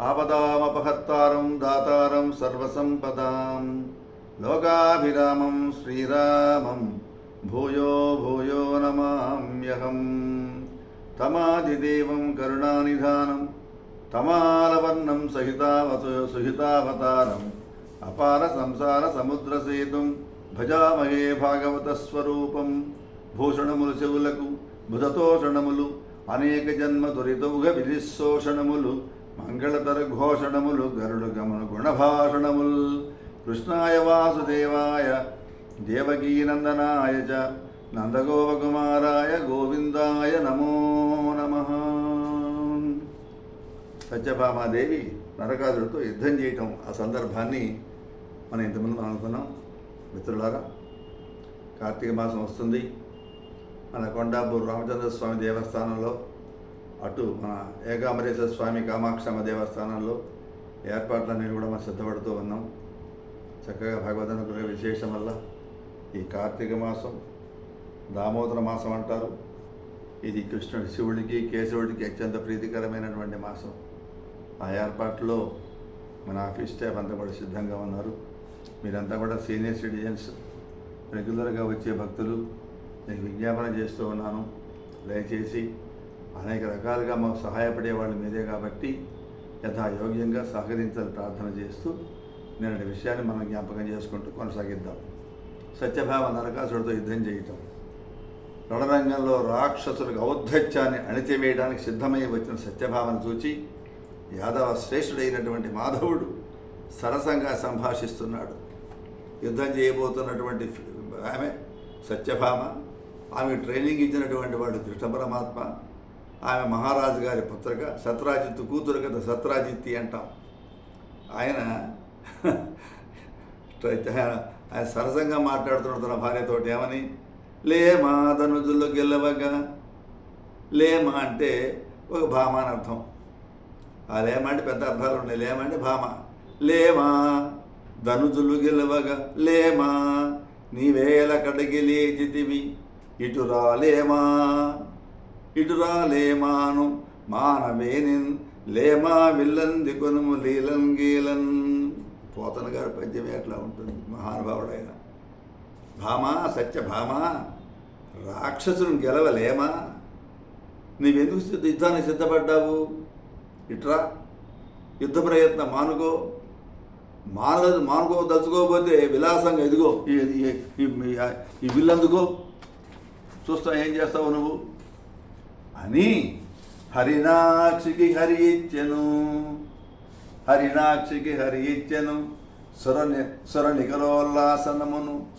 ఆపదామపహత్తారం దాతారం సర్వసంపదాం. లోకాభిరామం శ్రీరామం భూయో భూయో నమామ్యహం. తమాదిదేవం కరుణానిధానం తమాలవర్ణం సహితావత సుహితావతారం అపార సంసార సముద్రసేతుం భజామహే భాగవత స్వరూపం. భూషణములు చెవులకు బుధతోషణములు అనేక జన్మ దురితౌఘ విధిశోషణములు మంగళతర ఘోషణములు గరుడు గమన గుణభాషణముల్. కృష్ణాయ వాసుదేవాయ దేవకీనందనాయ చ నందగోపకుమారాయ గోవిందాయ నమో నమ. సత్యభామాదేవి నరకాదుడితో యుద్ధం చేయటం ఆ సందర్భాన్ని మనం ఇంతకుముందు అనుకున్నాం. మిత్రులారా కార్తీక మాసం వస్తుంది. మన కొండాపూర్ రామచంద్ర స్వామి దేవస్థానంలో అటు మన ఏకామరేశ్వర స్వామి కామాక్షమ్మ దేవస్థానంలో ఏర్పాట్లన్నీ కూడా మనం సిద్ధపడుతూ ఉన్నాం. చక్కగా భగవద్ విశేషం వల్ల ఈ కార్తీక మాసం దామోదర మాసం అంటారు. ఇది కృష్ణుడి శివుడికి కేశవుడికి అత్యంత ప్రీతికరమైనటువంటి మాసం. ఆ ఏర్పాట్లో మన ఆఫీస్ స్టాఫ్ అంతా కూడా సిద్ధంగా ఉన్నారు. మీరంతా కూడా సీనియర్ సిటిజన్స్ రెగ్యులర్గా వచ్చే భక్తులు నేను విజ్ఞాపన చేస్తూ ఉన్నాను. దయచేసి అనేక రకాలుగా మాకు సహాయపడే వాళ్ళు మీరే కాబట్టి యథాయోగ్యంగా సహకరించాలని ప్రార్థన చేస్తూ నేను విషయాన్ని మనం జ్ఞాపకం చేసుకుంటూ కొనసాగిద్దాం. సత్యభావ నరకాసుడితో యుద్ధం చేయటం. రణరంగంలో రాక్షసులకు ఔద్ధత్యాన్ని అణిచివేయడానికి సిద్ధమై వచ్చిన సత్యభావను చూచి యాదవ శ్రేష్ఠుడైనటువంటి మాధవుడు సరసంగా సంభాషిస్తున్నాడు. యుద్ధం చేయబోతున్నటువంటి ఆమె సత్యభామ ఆమె ట్రైనింగ్ ఇచ్చినటువంటి వాడు కృష్ణ పరమాత్మ ఆమె మహారాజు గారి పుత్రక సత్రాజిత్తు కూతురు కదా సత్రాజిత్తి అంటాం. ఆయన ఆయన సరసంగా మాట్లాడుతున్నాడు తన భార్యతో ఏమని? లేమా ధనుజుల్లో గెలవగా. లేమ అంటే ఒక భామ అని అర్థం. ఆ లేమ అంటే పెద్ద అర్థాలు ఉన్నాయి. లేమ అంటే భామ. లేమా ధనుజులు గెలవగా. లేమా నీవేల కడగి లేచితివి ఇటు రాలేమా ఇటురా లేమాను మానవేనిన్ లేమా విల్లంది కొనుము లీలం గీలన్ పోతన గారి పద్యమే ఎట్లా ఉంటుంది మహానుభావుడైన. భామా సత్య భామా రాక్షసుని గెలవలేమా? నీవెందుకు సిద్ధ యుద్ధానికి సిద్ధపడ్డావు? ఇట్రా యుద్ధ ప్రయత్నం మానుకో. మాన మానుకో దలుచుకోకపోతే విలాసంగా ఇదిగో ఈ ఈ- ఈ విల్లందుకో. చూస్తా ఏం చేస్తావు నువ్వు? అని హరినాక్షికి హరి ఇచ్చెను. హరినాక్షికి హరి ఇచ్చెను. సుర సుర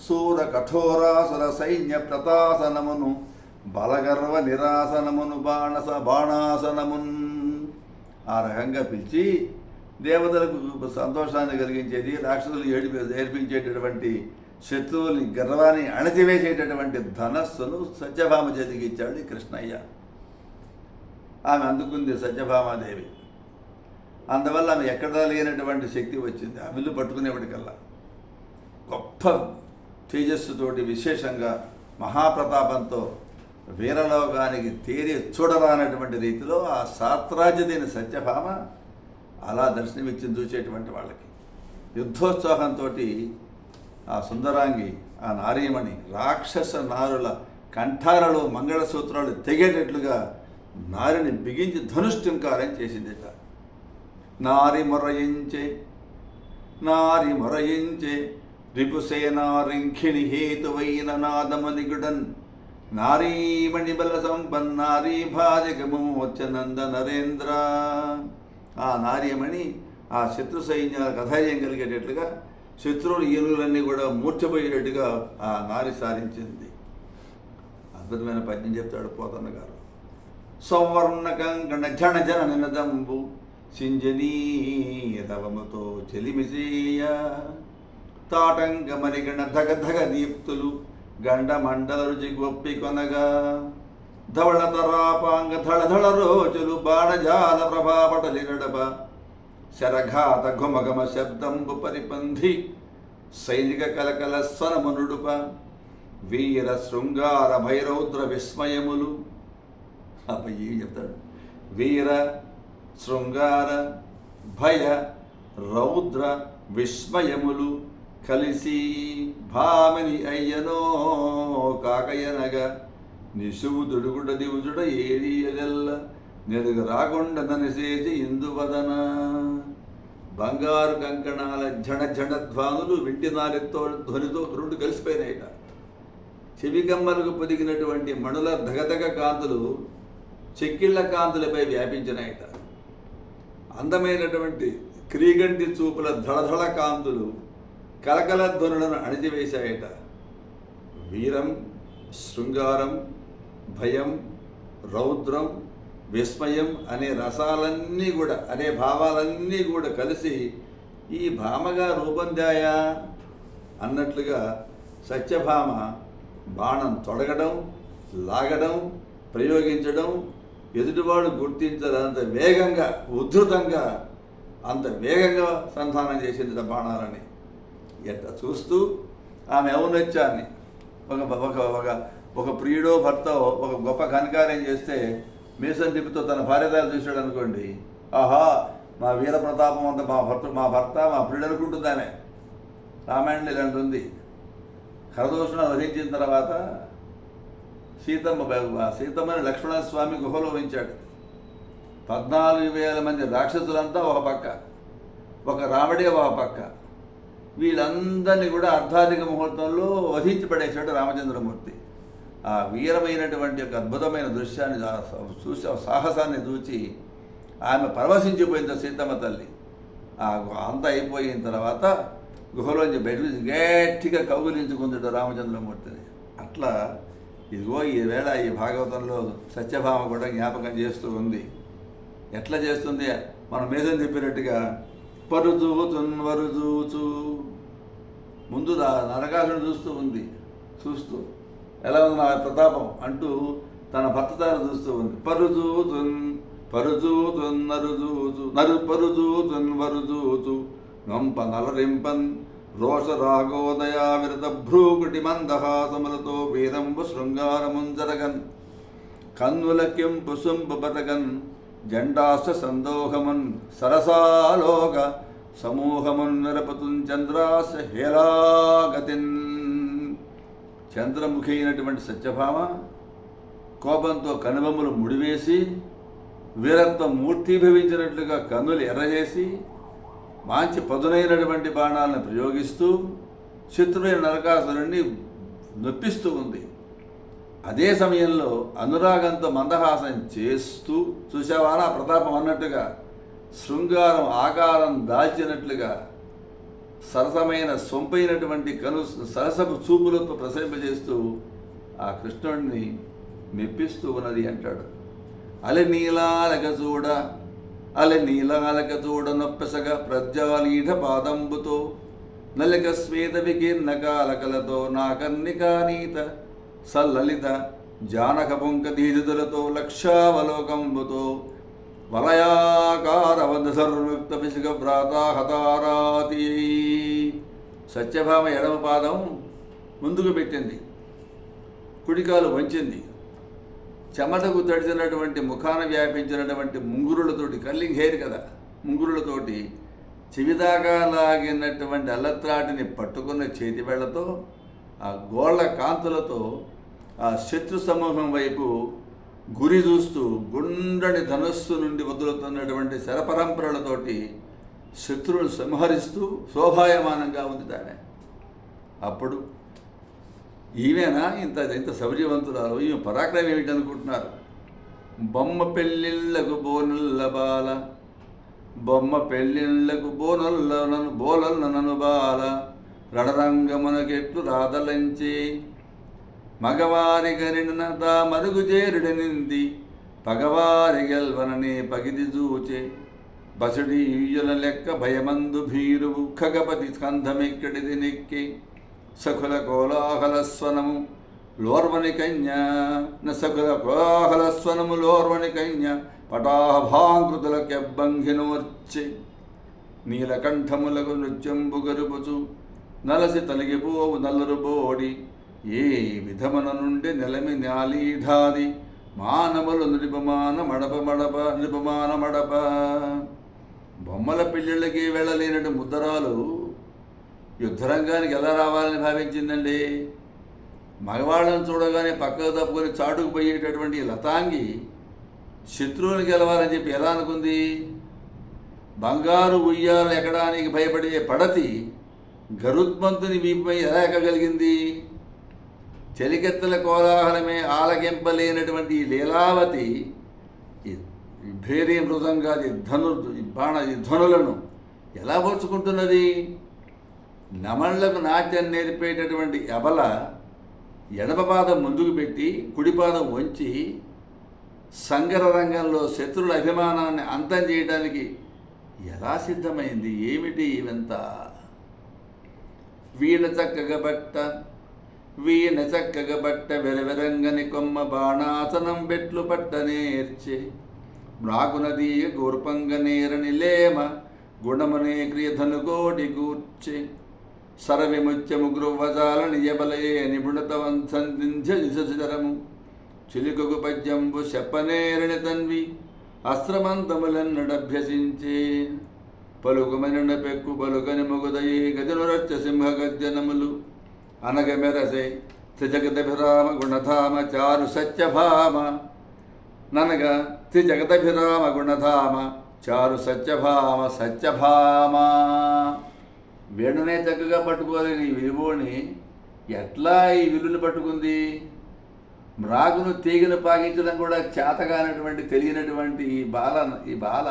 సూర కఠోరాసుర సైన్య ప్రతాసనమును బలగర్వ నిరాసనమును బాణస బాణాసనమున్. ఆ రకంగా పిలిచి దేవతలకు సంతోషాన్ని కలిగించేది రాక్షసులు ఏడిపి ఏర్పించేటటువంటి శత్రువుని గర్వాన్ని అణచివేసేటటువంటి ధనస్సును సత్యభామ చేతికి ఇచ్చాడు కృష్ణయ్య. ఆమె అందుకుంది సత్యభామాదేవి. అందువల్ల ఆమె ఎక్కడా లేనటువంటి శక్తి వచ్చింది? ఆ విల్లు పట్టుకునేప్పటికల్లా. గొప్ప తేజస్సుతోటి విశేషంగా మహాప్రతాపంతో వీరలోకానికి తేరి చూడరానటువంటి రీతిలో ఆ సాత్రాజ్యదైన సత్యభామ అలా దర్శనమిచ్చింది చూసేటువంటి వాళ్ళకి. యుద్ధోత్సాహంతో ఆ సుందరాంగి ఆ నారీమణి రాక్షస నారుల కంఠాలలో మంగళసూత్రాలు తెగేటట్లుగా నారిని బిగించి ధనుష్టింకారం చేసిందిట. నారి మొరయించే నారి మొరయించే రిపుసేనారింఖిణి హేతువైన నాదమనిగుడన్ నారీమణి బల సంపన్నారీ భాజకమోచ నంద నరేంద్ర. ఆ నారీమణి ఆ శత్రు సైన్యాలకు అధైర్యం కలిగేటట్లుగా శత్రువుల ఏనుగులన్నీ కూడా మూర్చపోయేటట్టుగా ఆ నారి సాధించింది. అద్భుతమైన పద్యం చెప్తాడు పోతన్న గారు. సౌవర్ణకం కంకణ జన నినదంబు. సింజనీయతవముతో చెలిమిసేయ. తాటంక మరిగణ ధగ ధగ దీప్తులు గండ మండల రుచి గొప్పి కొనగా. ధవళ తరాపాంగ ధళ ధళ రోజులు బాణజాల ప్రభాపటలి నడప. శరఘాత ఘుమఘమ శబ్దంబు పరిపంధి సైనిక కలకల స్వరమునుడుప వీర శృంగార భైరౌద్ర విస్మయములు అబ్బాయి ఏం చెప్తాడు వీర శృంగార భయ రౌద్ర విస్మయములు కలిసి భామిని అయ్యనో కాకయనగా నిశువు దుడుగుడ దివుజుడ ఏరియలెల్ల నెరుగు రాకుండా ననిసేసి ఇందువదన. బంగారు కంకణాల జడ జడ ధ్వానులు వింటి నారెత్తో ధ్వనితో రెండు చెవి చెవికమ్మలకు పొదిగినటువంటి మణుల ధగధగ కాంతులు చెక్కిళ్ళ కాంతులపై వ్యాపించినాయట అందమైనటువంటి క్రీగంటి చూపుల ధళధళ కాంతులు కలకల ధ్వనులను అణిచివేశాయట వీరం శృంగారం భయం రౌద్రం విస్మయం అనే రసాలన్నీ కూడా అనే భావాలన్నీ కూడా కలిసి ఈ భామగా రూపొందాయా అన్నట్లుగా సత్యభామ బాణం తొడగడం లాగడం ప్రయోగించడం ఎదుటివాడు గుర్తించదంత వేగంగా ఉద్ధృతంగా అంత వేగంగా సంధానం చేసింది బాణాలని ఎట్ట చూస్తూ ఆమె ఔన్నత్యాన్ని ఒక ఒక ఒక ఒక ప్రియుడో భర్త ఒక గొప్ప ఘనకార్యం చేస్తే మీసం తిప్పుతో తన భార్యదారు చూశాడు అనుకోండి ఆహా మా వీర ప్రతాపం అంత మా భర్త మా భర్త మా ప్రియుడు అనుకుంటుంది రామాయణం రామాయణంలో ఇలాంటి ఉంది. కరదోషణ వహించిన తర్వాత సీతమ్మ సీతమ్మని లక్ష్మణ స్వామి గుహలో ఉంచాడు. పద్నాలుగు వేల మంది రాక్షసులంతా ఒక పక్క ఒక రావడే ఒక పక్క. వీళ్ళందరినీ కూడా అర్ధాధిక ముహూర్తంలో వధించి పడేశాడు రామచంద్రమూర్తి. ఆ వీరమైనటువంటి ఒక అద్భుతమైన దృశ్యాన్ని చూసి సాహసాన్ని చూచి ఆమె పరవశించిపోయింది సీతమ్మ తల్లి. ఆ గు- అంతా అయిపోయిన తర్వాత గుహలోంచి బయట గట్టిగా కౌగులించుకుంటాడు రామచంద్రమూర్తిని. అట్లా ఇదిగో ఈ వేళ ఈ భాగవతంలో సత్యభామ కూడా జ్ఞాపకం చేస్తూ ఉంది. ఎట్లా చేస్తుంది? మనం మేధం చెప్పినట్టుగా పరుచూచున్వరుచూచు ముందు నరకాసుని చూస్తూ ఉంది చూస్తూ. ఎలా ఉంది నా ప్రతాపం? అంటూ తన భర్తదాన్ని చూస్తూ ఉంది. పరుచూచున్ పరుచూచున్ నరుచూచు నరు పరుచూచున్ వరుచూచు గంప నలరింపన్ రోష విరత భ్రూకుటి మందహాసములతో వేదంబు శృంగారముంజరగన్ కన్నుల కెంపు జండాస్త బతకన్ సందోహమున్ సరసాలోక సమూహమున్ నిరపతున్ చంద్రాస హేలాగతిన్ చంద్రముఖి అయినటువంటి సత్యభామ కోపంతో కనుబొమ్మలు ముడివేసి వీరత్వం మూర్తిభవించినట్లుగా కన్నులు ఎర్రజేసి మంచి పదునైనటువంటి బాణాలను ప్రయోగిస్తూ శత్రువైన నరకాసురుణ్ణి నొప్పిస్తూ ఉంది. అదే సమయంలో అనురాగంతో మందహాసం చేస్తూ చూసావా నా ప్రతాపం అన్నట్టుగా శృంగారం ఆకారం దాల్చినట్లుగా సరసమైన సొంపైనటువంటి కను సరసపు చూపులతో ప్రసరింపజేస్తూ ఆ కృష్ణుడిని మెప్పిస్తూ ఉన్నది అంటాడు. అలె నీలాలక చూడ అలె నీలాలక చూడనొప్పెసగ ప్రజ్వాలీఢ పాదంబుతో నలిక స్వేత వికీర్ణ కాలకలతో నాకన్నికానీత సల్లలిత జానక పొంక దీదులతో లక్షావలోకంబుతో వలయాకారవధ సర్వయుక్త పిసుక వ్రాతాహతారాతి సత్యభామ ఎడమ పాదం ముందుకు పెట్టింది. కుడికాలు వంచింది. చెమటకు తడిచినటువంటి ముఖాన వ్యాపించినటువంటి ముంగురులతోటి కల్లింగ్ హెయిర్ కదా ముంగురులతోటి చెవిదాకా లాగినటువంటి అల్లత్రాటిని పట్టుకున్న చేతివేళ్ళతో ఆ గోళ్ళ కాంతులతో ఆ శత్రు సమూహం వైపు గురి చూస్తూ గుండ్రని ధనస్సు నుండి వదులుతున్నటువంటి శరపరంపరలతోటి శత్రువును సంహరిస్తూ శోభాయమానంగా ఉంది తానే. అప్పుడు ఈమెనా ఇంత ఇంత శౌర్యవంతురాలు ఈమె పరాక్రమం ఏమిటి అనుకుంటున్నారు? బొమ్మ పెళ్ళిళ్ళకు బోనల్ల బాల బొమ్మ పెళ్ళిళ్ళకు బోనల్ల బోలల్ల నను బాల రణరంగమునకెట్లు రాదలంచి. మగవారి గరిన దా మరుగు చేరుడనింది పగవారి గెల్వననే పగిది చూచే. బసడి ఈయుల లెక్క భయమందు భీరువు ఖగపతి స్కంధమెక్కడిది నెక్కి. సకుల కోలాహలస్వనము లోర్వని కన్య న సఖుల లోర్వని కన్య పటాభాంకృతుల కెబ్బంఘినోర్చి నీలకంఠములకు నృత్యంబు గరుపుచు నలసి తలిగిపోవు నల్లరు బోడి ఏ విధమున నుండి నెలమి నాలీఢాది మానవులు నృపమాన మడప మడప నృపమాన మడప. బొమ్మల పిల్లలకి వెళ్ళలేనటు ముద్దరాలు యుద్ధరంగానికి ఎలా రావాలని భావించిందండి? మగవాళ్ళని చూడగానే పక్కకు తప్పుకొని చాటుకు పోయేటటువంటి లతాంగి శత్రువుని గెలవాలని చెప్పి ఎలా అనుకుంది? బంగారు ఉయ్యాలు ఎక్కడానికి భయపడే పడతి గరుత్మంతుని వీపుపై ఎలా ఎక్కగలిగింది? చెలికెత్తల కోలాహలమే ఆలకింపలేనటువంటి లీలావతి భేరీ మృదంగా ధను బాణ ధ్వనులను ఎలా పోల్చుకుంటున్నది? నమళ్ళకు నాట్యం నేర్పేటటువంటి ఎబల ఎడమ పాదం ముందుకు పెట్టి కుడి పాదం వంచి సంగర రంగంలో శత్రుల అభిమానాన్ని అంతం చేయడానికి ఎలా సిద్ధమైంది? ఏమిటి ఇవంత? వీణ చక్కగా బట్ట వీణ చక్కగా బట్ట వెరవెరంగని కొమ్మ బాణాసనం బెట్లు పట్ట నేర్చే. మ్రాగునదీయ గోర్పంగ నేరని లేమ గుణమనే క్రియధను గోడి గూర్చే. సరవిముత్యము గృహజాల నియబలయే నిపుణతవంసంధించ దిశరము చిలుకకు పద్యంబు చెప్పనేరని తన్వి అస్త్రమంతములన్నడభ్యసించే పలుకుమనిన పెక్కు పలుకని మొగుదయే గజనురచ్చ సింహ గర్జనములు అనగ మెరసే త్రిజగదభిరామ గుణధామ చారు సత్యభామ. ననగ త్రిజగదభిరామ గుణధామ చారు సత్యభామ సత్యభామ. వేణునే చక్కగా పట్టుకోలేని ఈ విలువని. ఎట్లా ఈ విలువలు పట్టుకుంది? మ్రాగును తీగను పాగించడం కూడా చేతగానటువంటి తెలియనటువంటి ఈ బాల ఈ బాల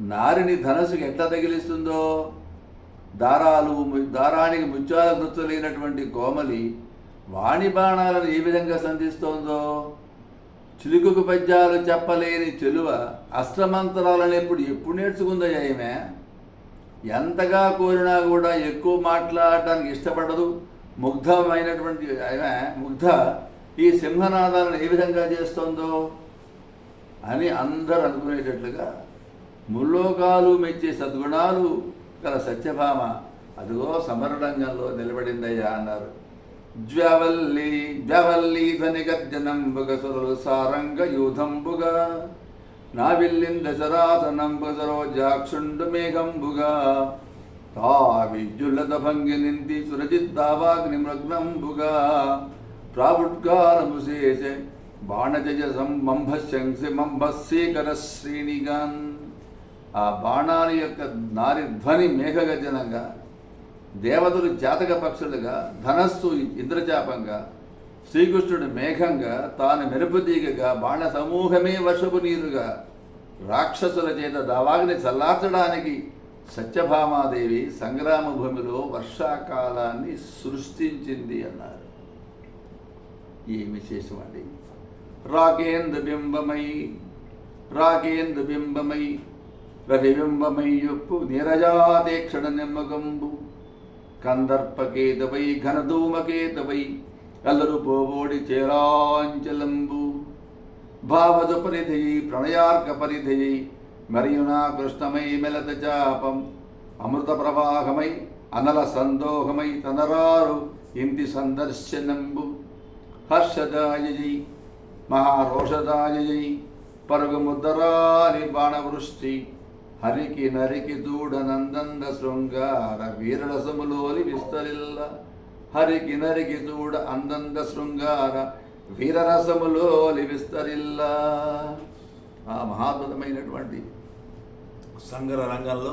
నారిని ధనస్సుకి ఎట్లా తగిలిస్తుందో? దారాలు దారానికి ముత్యాల గుర్తు లేనటువంటి కోమలి వాణి బాణాలను ఏ విధంగా సంధిస్తోందో? చిలుకుకు పద్యాలు చెప్పలేని చెలువ అస్త్రమంతరాలను ఎప్పుడు ఎప్పుడు నేర్చుకుందయ్యా ఈమె ఎంతగా కోరినా కూడా ఎక్కువ మాట్లాడటానికి ఇష్టపడదు. ముగ్ధమైనటువంటి ఆమె ముగ్ధ ఈ సింహనాదాలను ఏ విధంగా చేస్తోందో అని అందరూ అనుకునేటట్లుగా ముల్లోకాలు మెచ్చే సద్గుణాలు గల సత్యభామ అదిగో సమరరంగంలో నిలబడిందయ్యా అన్నారు. జ్వల్లి జ్వల్లి ధ్వని గర్జనంబుగ సారంగ యూధంబుగా. నావిల్లింద శరాసనంబు సరోజాక్షుండు మేఘంబుగా. తా విద్యుల్లత భంగి నింది సురజిద్దావాగ్ని మృగ్నంబుగా. ప్రావుడ్గారము శేషే బాణజయ సంబంభశంసి మంభశీకర శ్రేణిగాన్ ఆ బాణాల యొక్క నారి ధ్వని మేఘగజనంగా దేవతలు జాతక పక్షులుగా ధనస్సు ఇంద్రచాపంగా శ్రీకృష్ణుడు మేఘంగా తాను మెరుపుతీగగా బాణ సమూహమే వర్షపు నీరుగా రాక్షసుల చేత దావాగ్ని చల్లార్చడానికి సత్యభామాదేవి సంగ్రామ భూమిలో వర్షాకాలాన్ని సృష్టించింది అన్నారు. ఈ విశేషం అండి రాకేంద్ర బింబమై రాకేంద్ర బింబమై రవిబింబమై యొప్పు నీరజాతేక్షణ నిమ్మకంబు కందర్పకేతవై ఘనధూమకేతవై అల్లరు పోబోడి చేరాంచలంబు భావజ పరిధయి ప్రణయార్క పరిధయి మరియునా కృష్ణమై మెలత చాపం. అమృత ప్రవాహమై అనల సందోహమై తనరారు ఇంటి సందర్శనంబు. హర్షదాయజై మహారోషదాయజై పరుగు ముద్దరాని బాణవృష్టి హరికి నరికి దూడ నందంద శృంగార వీరరసములోని విస్తరిల్ల హరికి నరికి చూడ అందంద శృంగార వీరరసములో లివిస్తరిల్లా. ఆ మహాద్భుతమైనటువంటి సంగర రంగంలో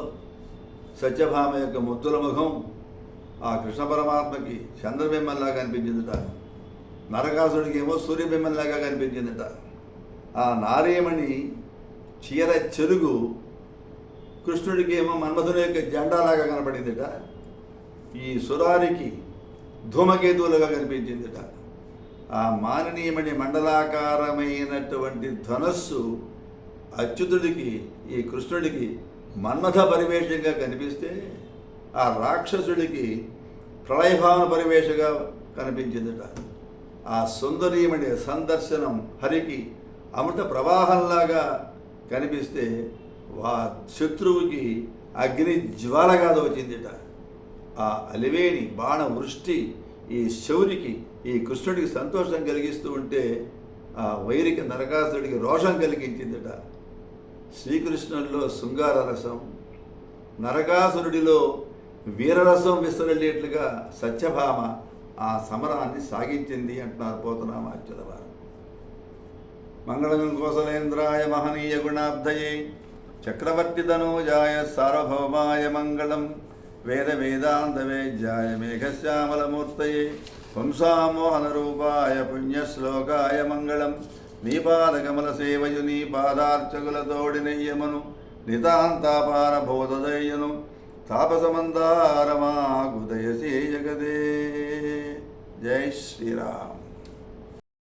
సత్యభామ యొక్క ముద్దుల ముఖం ఆ కృష్ణ పరమాత్మకి చంద్రబింబంలాగా కనిపించిందిట. నరకాసుడికి ఏమో సూర్యబింబంలాగా కనిపించిందిట. ఆ నారీమణి చీర చెరుగు కృష్ణుడికి ఏమో మన్మధుని యొక్క జెండాలాగా కనపడిందిట. ఈ సురారికి ధూమకేతువులుగా కనిపించిందిట. ఆ మాననీయమణి మండలాకారమైనటువంటి ధనస్సు అచ్యుతుడికి ఈ కృష్ణుడికి మన్మథ పరివేషంగా కనిపిస్తే ఆ రాక్షసుడికి ప్రళయభావన పరివేషగా కనిపించిందిట. ఆ సుందరీమణి సందర్శనం హరికి అమృత ప్రవాహంలాగా కనిపిస్తే వా శత్రువుకి అగ్ని జ్వాలగా దోచిందిట ఆ అలివేని బాణ వృష్టి ఈ శౌరికి ఈ కృష్ణుడికి సంతోషం కలిగిస్తూ ఉంటే ఆ వైరికి నరకాసుడికి రోషం కలిగించిందిట. శ్రీకృష్ణుడిలో శృంగార రసం నరకాసురుడిలో వీరరసం విసరలేట్లుగా సత్యభామ ఆ సమరాన్ని సాగించింది అంటున్నారు పోతనామాచ్యుల వారు మంగళం కోసలేంద్రాయ మహనీయ గుణాబ్ధయే చక్రవర్తి ధనోజాయ సార్వభౌమాయ మంగళం. వేద వేదాంత వేద్యాయ మేఘశ్యామలమూర్తయే వంశామోహన రూపాయ పుణ్యశ్లోకాయ మంగళం నీ పాదకమల సేవయు నీ పాదార్చకుల తోడినయ్యమను నితాంతాపార బోధదయ్యను తాపసమందారమాగుదయసే జగదే జై శ్రీరామ్